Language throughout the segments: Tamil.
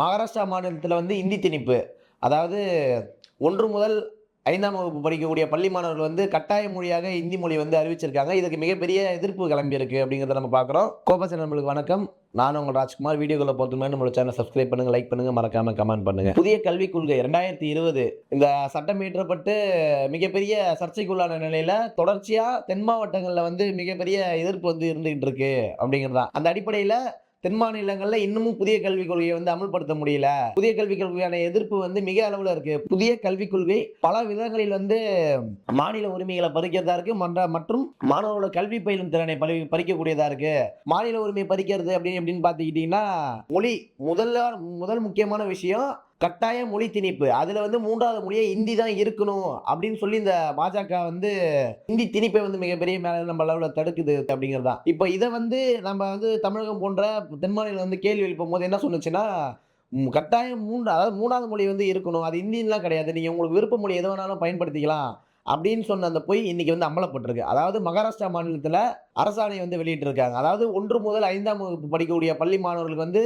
மகாராஷ்டிரா மாநிலத்தில் வந்து இந்தி திணிப்பு. அதாவது ஒன்று முதல் ஐந்தாம் வகுப்பு படிக்கக்கூடிய பள்ளி மாணவர்கள் வந்து கட்டாய மொழியாக இந்தி மொழி வந்து அறிவிச்சிருக்காங்க. இதுக்கு மிகப்பெரிய எதிர்ப்பு கிளம்பியிருக்கு அப்படிங்கிறத நம்ம பார்க்குறோம். கோபசன் நம்மளுக்கு வணக்கம். நான் உங்கள் ராஜ்குமார். வீடியோக்களை பொறுத்தமே நம்மளோட சேனல் சப்ஸ்கிரைப் பண்ணுங்கள் லைக் பண்ணுங்கள் மறக்காமல் கமெண்ட் பண்ணுங்கள் புதிய கல்விக் கொள்கை ரெண்டாயிரத்தி இருபது. இந்த சட்டம் இயற்றப்பட்டு மிகப்பெரிய சர்ச்சைக்குள்ளான நிலையில் தொடர்ச்சியாக தென் மாவட்டங்களில் வந்து மிகப்பெரிய எதிர்ப்பு வந்து இருந்துகிட்டு இருக்கு அப்படிங்கிறது. தான் அந்த அடிப்படையில் தென் மாநிலங்களில் இன்னமும் புதிய கல்விக் கொள்கையை வந்து அமல்படுத்த முடியல. புதிய கல்விக் கொள்கையான எதிர்ப்பு வந்து மிக அளவில் இருக்கு. புதிய கல்விக் கொள்கை பல விதங்களில் வந்து மாநில உரிமைகளை பறிக்கிறதா இருக்கு. மன்ற மற்றும் மாணவர்களோட கல்வி பயிலும் திறனை பறி பறிக்கக்கூடியதா இருக்கு. மாநில உரிமை பறிக்கிறது அப்படின்னு எப்படின்னு பார்த்துக்கிட்டீங்கன்னா மொழி முதல்ல முதல் முக்கியமான விஷயம் கட்டாய மொழி திணிப்பு. அதில் வந்து மூன்றாவது மொழியை ஹிந்தி தான் இருக்கணும் அப்படின்னு சொல்லி இந்த பாஜக வந்து ஹிந்தி திணிப்பை வந்து மிகப்பெரிய மேலே நம்ம அளவில் தடுக்குது அப்படிங்கிறது. தான் இப்போ இதை வந்து நம்ம வந்து தமிழகம் போன்ற தென் மாநிலம் வந்து கேள்வி எழுப்பும் போது என்ன சொன்னுச்சுன்னா கட்டாயம் மூன்று அதாவது மூணாவது மொழி வந்து இருக்கணும். அது ஹிந்தின்லாம் கிடையாது. நீங்கள் உங்களுக்கு விருப்ப மொழி எது வேணாலும் பயன்படுத்திக்கலாம் அப்படின்னு சொன்ன அந்த பொய் இன்னைக்கு வந்து அமலப்பட்டிருக்கு அதாவது மகாராஷ்டிரா மாநிலத்தில் அரசாணை வந்து வெளியிட்டிருக்காங்க. அதாவது ஒன்று முதல் ஐந்தாம் வகுப்பு படிக்கக்கூடிய பள்ளி மாணவர்களுக்கு வந்து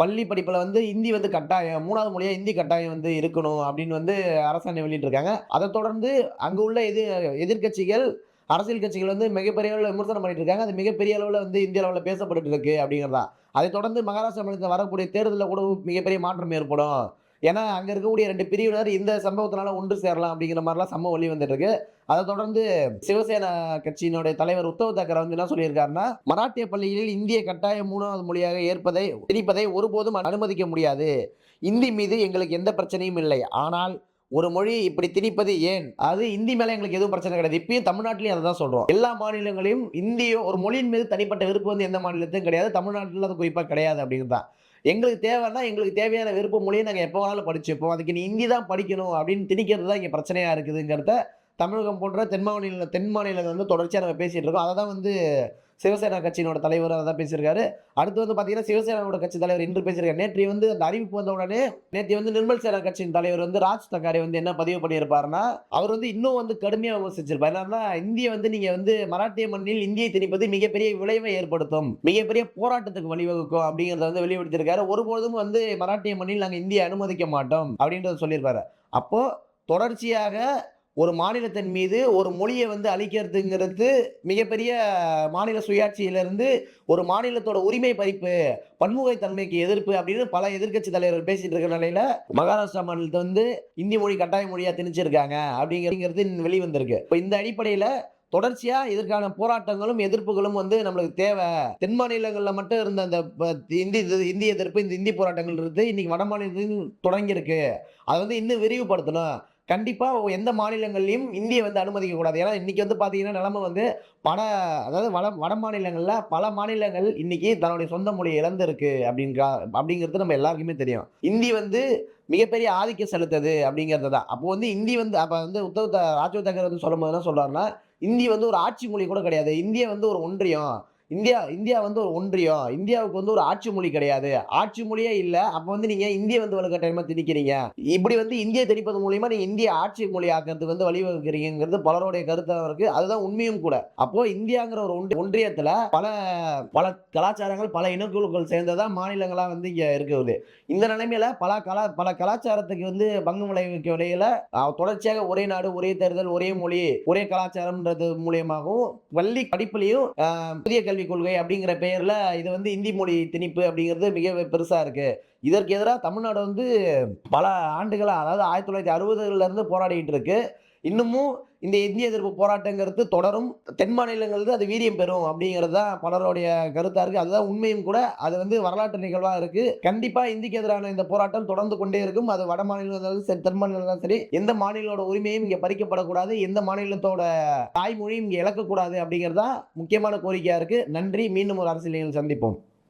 பள்ளி படிப்பில் வந்து இந்தி வந்து கட்டாயம் மூணாவது மொழியாக ஹிந்தி கட்டாயம் வந்து இருக்கணும் அப்படின்னு வந்து அரசாணை வெளியிட்டிருக்காங்க. அதை தொடர்ந்து அங்கே உள்ள எதிர் எதிர்க்கட்சிகள் அரசியல் கட்சிகள் வந்து மிகப்பெரிய அளவில் விமர்சனம் பண்ணிட்டு இருக்காங்க அது மிகப்பெரிய அளவில் வந்து இந்திய அளவில் பேசப்பட்டு இருக்கு அப்படிங்கிறதா. அதை தொடர்ந்து மகாராஷ்டிரா மாநிலத்தில் வரக்கூடிய தேர்தலில் கூட மிகப்பெரிய மாற்றம் ஏற்படும். ஏன்னா அங்கே இருக்கக்கூடிய ரெண்டு பிரிவினர் இந்த சம்பவத்தினால ஒன்று சேரலாம் அப்படிங்கிற மாதிரிலாம் சம்பவம் வெளி வந்துட்டு இருக்கு அதை தொடர்ந்து சிவசேனா கட்சியினுடைய தலைவர் உத்தவ் தாக்கரே வந்து என்ன சொல்லியிருக்காருன்னா மராட்டிய பள்ளிகளில் இந்திய கட்டாய மூணாவது மொழியாக ஏற்பதை திணிப்பதை ஒருபோதும் அனுமதிக்க முடியாது. இந்தி மீது எங்களுக்கு எந்த பிரச்சனையும் இல்லை. ஆனால் ஒரு மொழி இப்படி திணிப்பது ஏன்? அது இந்தி மேலே எங்களுக்கு எதுவும் பிரச்சனை கிடையாது. இப்பயும் தமிழ்நாட்டிலையும் அதை தான் சொல்கிறோம் எல்லா மாநிலங்களையும் இந்தியோ ஒரு மொழியின் மீது தனிப்பட்ட விருப்பம் வந்து எந்த மாநிலத்தையும் கிடையாது. தமிழ்நாட்டில் அது குறிப்பாக கிடையாது அப்படிங்கிறது. தான் எங்களுக்கு தேவைன்னா எங்களுக்கு தேவையான விருப்ப மொழியை நாங்கள் எப்போ வேணாலும் படிச்சுப்போம். அதுக்கு நீ ஹிந்தி தான் படிக்கணும் அப்படின்னு திணிக்கிறது தான் இங்கே பிரச்சனையாக இருக்குதுங்கிறத தமிழகம் போன்ற தென் மாநில தென் மாநிலங்கள் வந்து தொடர்ச்சியாக நம்ம பேசிகிட்டு இருக்கோம். அதை தான் வந்து சிவசேனா கட்சியினோட தலைவர் அதை தான் பேசியிருக்காரு. அடுத்து வந்து பார்த்தீங்கன்னா சிவசேனாவோட கட்சி தலைவர் இன்று பேசியிருக்காரு. நேற்று வந்து அந்த அறிவிப்பு வந்த உடனே நேற்று வந்து நிர்மல் சேனா கட்சியின் தலைவர் வந்து ராஜ் தக்காரி வந்து என்ன பதிவு பண்ணியிருப்பாருன்னா அவர் வந்து இன்னும் வந்து கடுமையாக விமர்சிச்சிருப்பார். என்னன்னா இந்திய வந்து நீங்கள் வந்து மராட்டிய மண்ணில் இந்தியை திணிப்பது மிகப்பெரிய விளைவை ஏற்படுத்தும் மிகப்பெரிய போராட்டத்துக்கு வழிவகுக்கும் அப்படிங்கிறத வந்து வெளிப்படுத்தியிருக்காரு. ஒருபோதும் வந்து மராட்டிய மண்ணில் நாங்கள் இந்தியை அனுமதிக்க மாட்டோம் அப்படின்றத சொல்லியிருப்பாரு. அப்போ தொடர்ச்சியாக ஒரு மாநிலத்தின் மீது ஒரு மொழியை வந்து அழிக்கிறதுங்கிறது மிகப்பெரிய மாநில சுயாட்சியிலிருந்து ஒரு மாநிலத்தோட உரிமை பறிப்பு பன்முகத்தன்மைக்கு எதிர்ப்பு அப்படின்னு பல எதிர்க்கட்சி தலைவர்கள் பேசிட்டு இருக்கிற நிலையில மகாராஷ்டிரா மாநிலத்தை வந்து இந்தி மொழி கட்டாய மொழியா திணிச்சிருக்காங்க அப்படிங்கிறது வெளிவந்திருக்கு. இப்போ இந்த அடிப்படையில தொடர்ச்சியா இதற்கான போராட்டங்களும் எதிர்ப்புகளும் வந்து நம்மளுக்கு தேவை. தென் மாநிலங்களில் மட்டும் இருந்த அந்த இந்தி இந்தி எதிர்ப்பு இந்த இந்தி போராட்டங்கள் இருந்து இன்னைக்கு வட மாநிலத்திலும் தொடங்கியிருக்கு. அதை வந்து இன்னும் விரிவுபடுத்தணும். கண்டிப்பாக எந்த மாநிலங்கள்லையும் இந்தியை வந்து அனுமதிக்கக்கூடாது ஏன்னா இன்றைக்கி வந்து பார்த்தீங்கன்னா நிலமை வந்து பல அதாவது வட வட மாநிலங்களில் பல மாநிலங்கள் இன்றைக்கி தன்னுடைய சொந்த மொழியை இழந்திருக்கு அப்படிங்கிற அப்படிங்கிறது நம்ம எல்லாருக்குமே தெரியும். இந்தி வந்து மிகப்பெரிய ஆதிக்கம் செலுத்துது அப்படிங்கிறது தான் அப்போ வந்து இந்தி வந்து அப்போ வந்து உத்தவ் ராஜீவ் தங்கர் வந்து சொல்லும் போது என்ன சொல்கிறாருன்னா இந்தி வந்து ஒரு ஆட்சி மொழி கூட கிடையாது. இந்தியா வந்து ஒரு ஒன்றியம். இந்தியா இந்தியா வந்து ஒரு ஒன்றியம். இந்தியாவுக்கு வந்து ஒரு ஆட்சி மொழி கிடையாது. ஆட்சி மொழியே இல்லை. அப்போ வந்து நீங்கள் இந்திய வந்து வலுக்கட்டாயமா திணிக்கிறீங்க? இப்படி வந்து இந்தியை திணிப்பது மூலியமாக நீங்கள் இந்திய ஆட்சி மொழி ஆக்கிறதுக்கு வந்து வழிவகுக்கிறீங்கிறது பலருடைய கருத்தாக இருக்குது அதுதான் உண்மையும் கூட. அப்போ இந்தியாங்கிற ஒரு ஒன்றிய ஒன்றியத்தில் பல பல கலாச்சாரங்கள் பல இனக்குழுக்கள் சேர்ந்ததா மாநிலங்களாக வந்து இங்கே இருக்குது இந்த நிலைமையில் பல கலா பல கலாச்சாரத்துக்கு வந்து பங்கு விளைவிக்க வகையில தொடர்ச்சியாக ஒரே நாடு ஒரே தேர்தல் ஒரே மொழி ஒரே கலாச்சாரம்ன்றது மூலியமாகவும் பள்ளி படிப்புலையும் புதிய கல்வி கல்விக் கொள்கை அப்படிங்கிற பெயரில் இது வந்து இந்தி மொழி திணிப்பு அப்படிங்கிறது மிக பெருசா இருக்கு. இதற்கு எதிராக தமிழ்நாடு வந்து பல ஆண்டுகளாக அதாவது ஆயிரத்தி தொள்ளாயிரத்தி அறுபதுல இருந்து போராடிட்டு இருக்கு. இன்னமும் இந்த இந்திய எதிர்ப்பு போராட்டங்கிறது தொடரும். தென் மாநிலங்களுக்கு அது வீரியம் பெறும் அப்படிங்கிறது தான் பலருடைய கருத்தாக இருக்குது அதுதான் உண்மையும் கூட. அது வந்து வரலாற்று நிகழ்வாக இருக்குது கண்டிப்பாக இந்திக்கு எதிரான இந்த போராட்டம் தொடர்ந்து கொண்டே இருக்கும். அது வட மாநிலம் சரி தென் மாநிலம் சரி எந்த மாநிலத்தோட உரிமையும் இங்கே பறிக்கப்படக்கூடாது. எந்த மாநிலத்தோட தாய்மொழியும் இங்கே இழக்கக்கூடாது அப்படிங்கிறது தான் முக்கியமான கோரிக்கையாக இருக்குது நன்றி. மீண்டும் ஒரு அரசியல் சந்திப்போம்.